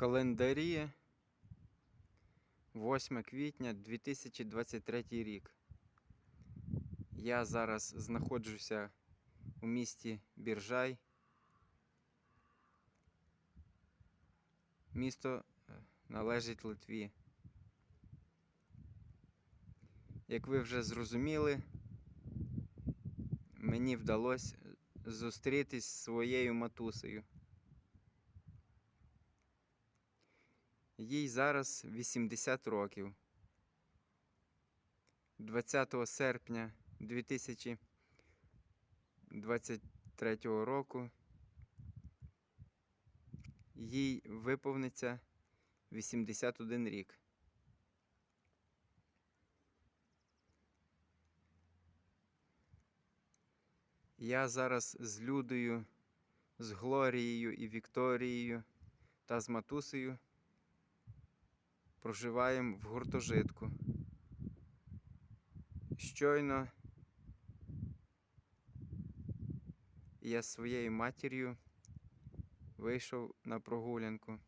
календарі 8 квітня 2023 рік. Я зараз знаходжуся у місті Біржай. Місто е, належить Литві. Як ви вже зрозуміли, мені вдалося зустрітись зі своєю матусею. Їй зараз 80 років. 20 серпня 2023 року їй виповниться 81 рік. Я зараз з Людою, з Глорією і Вікторією та з матусею проживаємо в гуртожитку. Щойно я своєю матір'ю вийшов на прогулянку.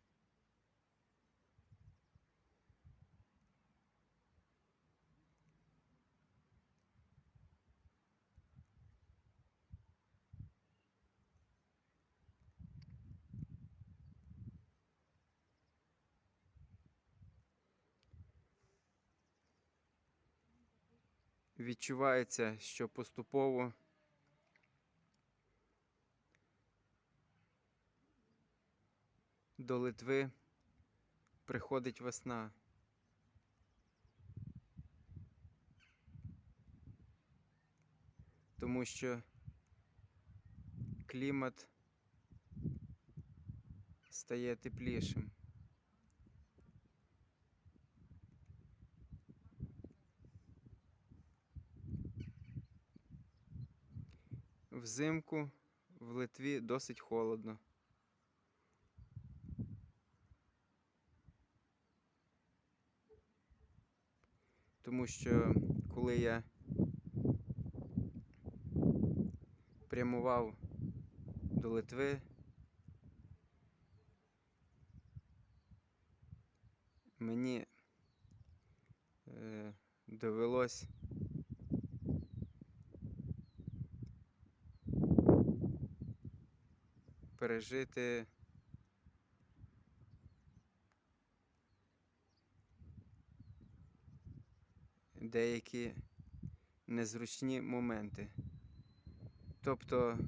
Відчувається, що поступово до Литви приходить весна. Тому що клімат стає теплішим. Взимку в Литві досить холодно. Тому що коли я прямував до Литви, мені е, довелось пережити деякі незручні моменти. Тобто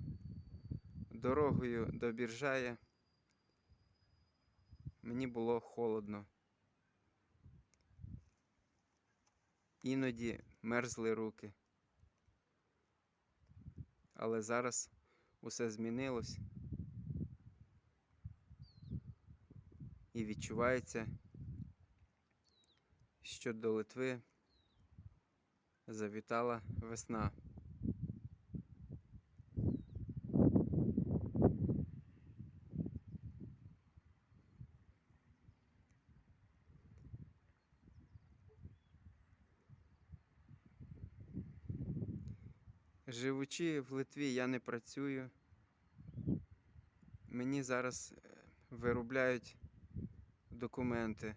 дорогою до Біржая мені було холодно. Іноді мерзли руки. Але зараз усе змінилось. І відчувається, що до Литви завітала весна. Живучи в Литві, я не працюю. Мені зараз е, виробляють документи,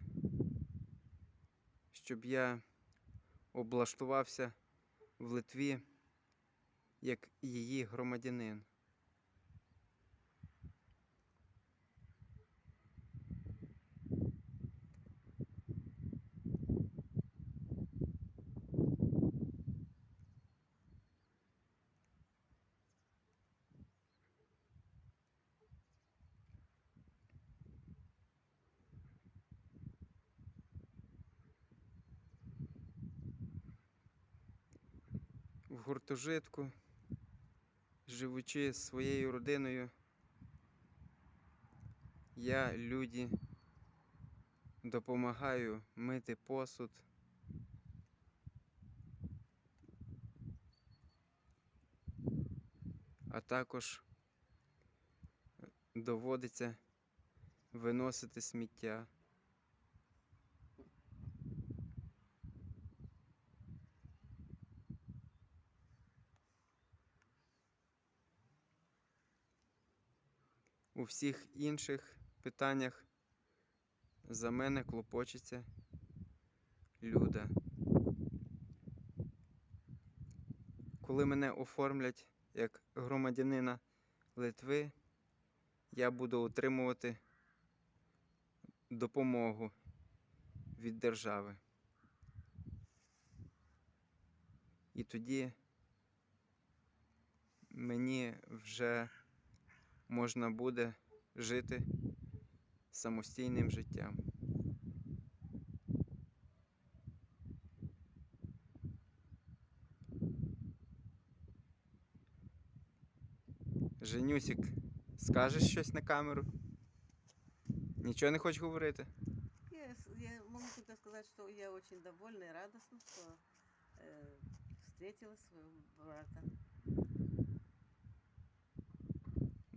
щоб я облаштувався в Литві як її громадянин. Гуртожитку, живучи з своєю родиною, я люді допомагаю мити посуд. А також доводиться виносити сміття. У всіх інших питаннях за мене клопочеться Люда. Коли мене оформлять як громадянина Литви, я буду отримувати допомогу від держави. І тоді мені вже можна буде жити самостійним життям. Женюсік, скажеш щось на камеру? Нічого не хочеш говорити? Я, я могу только сказать, я очень довольна и радостна, что э, встретила своего брата.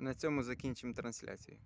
На цьому закінчимо трансляцію.